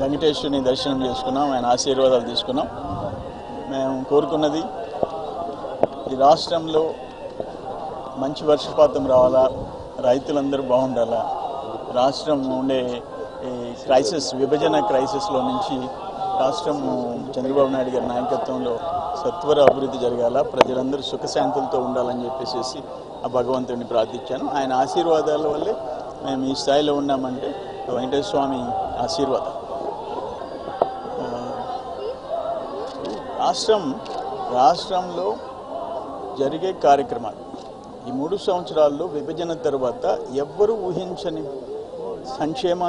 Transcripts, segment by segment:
వెంకటేశ్వరుని దర్శనం చేసుకున్నాం ఆయన ఆశీర్వాదాలు తీసుకున్నాం. మేము కోరుకున్నది ఈ రాష్ట్రంలో మంచి వర్షపాతం రావాలా రైతులందరూ బాగుండాలా రాష్ట్రం ఉండే ఈ క్రైసిస్ విభజన క్రైసిస్లో నుంచి రాష్ట్రం చంద్రబాబు నాయుడు గారి నాయకత్వంలో సత్వర అభివృద్ధి జరగాల ప్రజలందరూ సుఖశాంతులతో ఉండాలని చెప్పేసి ఆ భగవంతుడిని ప్రార్థించాను. ఆయన ఆశీర్వాదాల వల్లే మేము ఈ స్థాయిలో ఉన్నామంటే వెంకటేశ్వర స్వామి ఆశీర్వాదం. రాష్ట్రం రాష్ట్రంలో జరిగే కార్యక్రమాలు. ఈ మూడు సంవత్సరాల్లో విభజన తర్వాత ఎవ్వరూ ఊహించని సంక్షేమ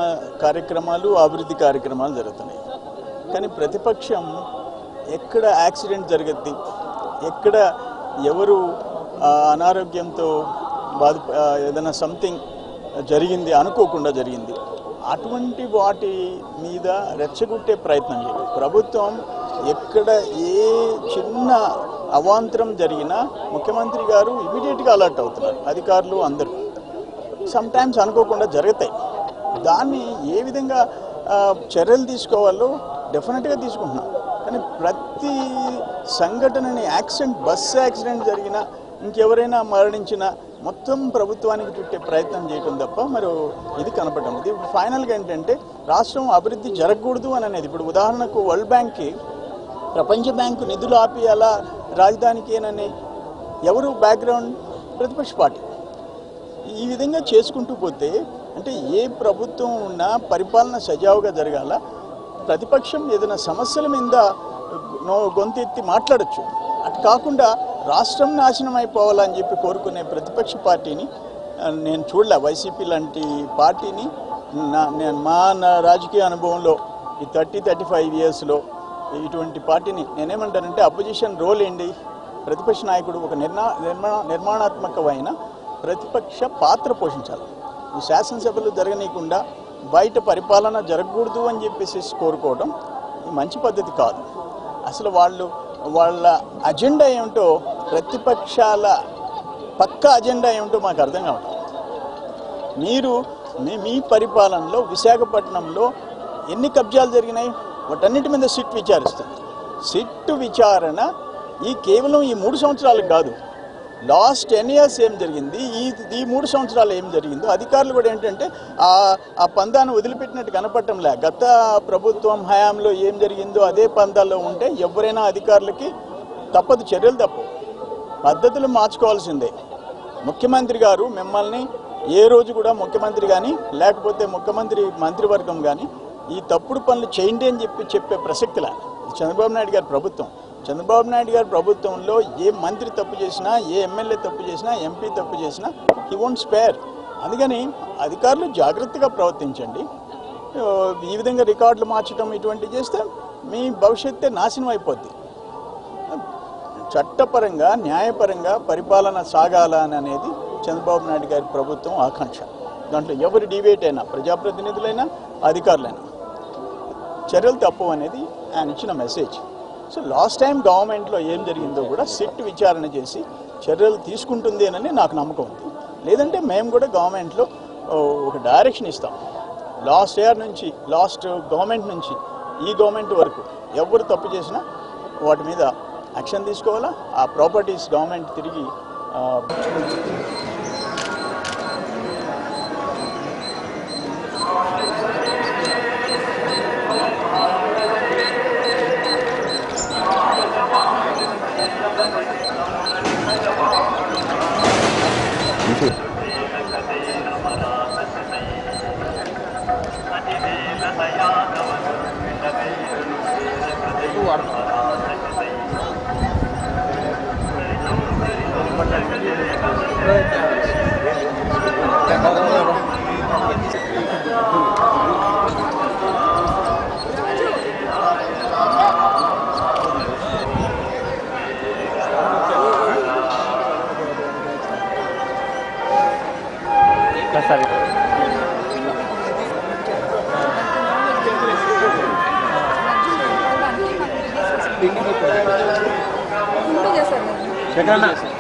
కార్యక్రమాలు అభివృద్ధి కార్యక్రమాలు జరుగుతున్నాయి. కానీ ప్రతిపక్షం ఎక్కడ యాక్సిడెంట్ జరుగుద్ది ఎక్కడ ఎవరు అనారోగ్యంతో బాధ ఏదైనా సంథింగ్ జరిగింది అనుకోకుండా జరిగింది. అటువంటి వాటి మీద రెచ్చగొట్టే ప్రయత్నం చేయదు ప్రభుత్వం ఎక్కడ ఏ చిన్న అవాంతరం జరిగినా ముఖ్యమంత్రి గారు ఇమీడియట్గా అలర్ట్ అవుతున్నారు అధికారులు అందరూ. సమ్ టైమ్స్ అనుకోకుండా జరుగుతాయి. దాన్ని ఏ విధంగా చర్యలు తీసుకోవాలో డెఫినెట్గా తీసుకుంటున్నాం. కానీ ప్రతి సంఘటనని యాక్సిడెంట్ బస్సు యాక్సిడెంట్ జరిగినా ఇంకెవరైనా మరణించినా మొత్తం ప్రభుత్వానికి చుట్టే ప్రయత్నం చేయటం తప్ప మరి ఇది కనపడటం ఇది ఫైనల్గా ఏంటంటే రాష్ట్రం అభివృద్ధి జరగకూడదు అని అనేది. ఇప్పుడు ఉదాహరణకు వరల్డ్ బ్యాంక్కి ప్రపంచ బ్యాంకు నిధులు ఆపియాలా రాజధానికేనని ఎవరు బ్యాక్గ్రౌండ్? ప్రతిపక్ష పార్టీ. ఈ విధంగా చేసుకుంటూ పోతే అంటే ఏ ప్రభుత్వం ఉన్నా పరిపాలన సజావుగా జరగాల ప్రతిపక్షం ఏదైనా సమస్యల మీద నో- గొంతెత్తి మాట్లాడచ్చు. అటు కాకుండా రాష్ట్రం నాశనం అయిపోవాలని చెప్పి కోరుకునే ప్రతిపక్ష పార్టీని నేను చూడలే వైసీపీ లాంటి పార్టీని నా నేను మా నా రాజకీయ అనుభవంలో ఈ థర్టీ థర్టీ ఫైవ్ ఇయర్స్లో ఇటువంటి పార్టీని నేనేమంటానంటే అపోజిషన్ రోల్ ఏంటి? ప్రతిపక్ష నాయకుడు ఒక నిర్మా నిర్మాణ నిర్మాణాత్మకమైన ప్రతిపక్ష పాత్ర పోషించాలి. శాసనసభలు జరగనీయకుండా బయట పరిపాలన జరగకూడదు అని చెప్పేసి కోరుకోవడం మంచి పద్ధతి కాదు. అసలు వాళ్ళు వాళ్ళ అజెండా ఏమిటో ప్రతిపక్షాల పక్క అజెండా ఏమిటో మాకు అర్థం కావటం మీరు మీ మీ పరిపాలనలో విశాఖపట్నంలో ఎన్ని కబ్జాలు జరిగినాయి? వాటన్నిటి మీద సిట్ విచారిస్తుంది. సిట్ విచారణ ఈ కేవలం ఈ మూడు సంవత్సరాలకు కాదు. లాస్ట్ టెన్ ఇయర్స్ ఏం జరిగింది? ఈ ఈ మూడు సంవత్సరాలు ఏం జరిగిందో? అధికారులు కూడా ఏంటంటే ఆ ఆ పందాన్ని వదిలిపెట్టినట్టు కనపడటంలే గత ప్రభుత్వం హయాంలో ఏం జరిగిందో అదే పందాల్లో ఉంటే ఎవరైనా అధికారులకి తప్పదు చర్యలు తప్పవు పద్ధతులు మార్చుకోవాల్సిందే. ముఖ్యమంత్రి గారు మిమ్మల్ని ఏ రోజు కూడా ముఖ్యమంత్రి కానీ లేకపోతే ముఖ్యమంత్రి మంత్రివర్గం కానీ ఈ తప్పుడు పనులు చేయండి అని చెప్పి చెప్పే ప్రసక్తిలా చంద్రబాబు నాయుడు గారి ప్రభుత్వం. చంద్రబాబు నాయుడు గారి ప్రభుత్వంలో ఏ మంత్రి తప్పు చేసినా ఏ ఎమ్మెల్యే తప్పు చేసినా ఎంపీ తప్పు చేసినా హీ వోంట్ స్పేర్ అందుకని అధికారులు జాగ్రత్తగా ప్రవర్తించండి. ఈ విధంగా రికార్డులు మార్చడం ఇటువంటివి చేస్తే మీ భవిష్యత్తే నాశనం అయిపోద్ది. చట్టపరంగా న్యాయపరంగా పరిపాలన సాగాల అని అనేది చంద్రబాబు నాయుడు గారి ప్రభుత్వం ఆకాంక్ష. దాంట్లో ఎవరు డిబేట్ అయినా ప్రజాప్రతినిధులైనా అధికారులైనా చర్యలు తప్పు అనేది ఆయన ఇచ్చిన మెసేజ్ సో లాస్ట్ టైం గవర్నమెంట్లో ఏం జరిగిందో కూడా సిట్ విచారణ చేసి చర్యలు తీసుకుంటుంది అని నాకు నమ్మకం ఉంది. లేదంటే మేము కూడా గవర్నమెంట్లో ఒక డైరెక్షన్ ఇస్తాం. లాస్ట్ ఇయర్ నుంచి లాస్ట్ గవర్నమెంట్ నుంచి ఈ గవర్నమెంట్ వరకు ఎవరు తప్పు చేసినా వాటి మీద యాక్షన్ తీసుకోవాలా? ఆ ప్రాపర్టీస్ గవర్నమెంట్ తిరిగి ఆ, ఇంటూ చేశారు కదా.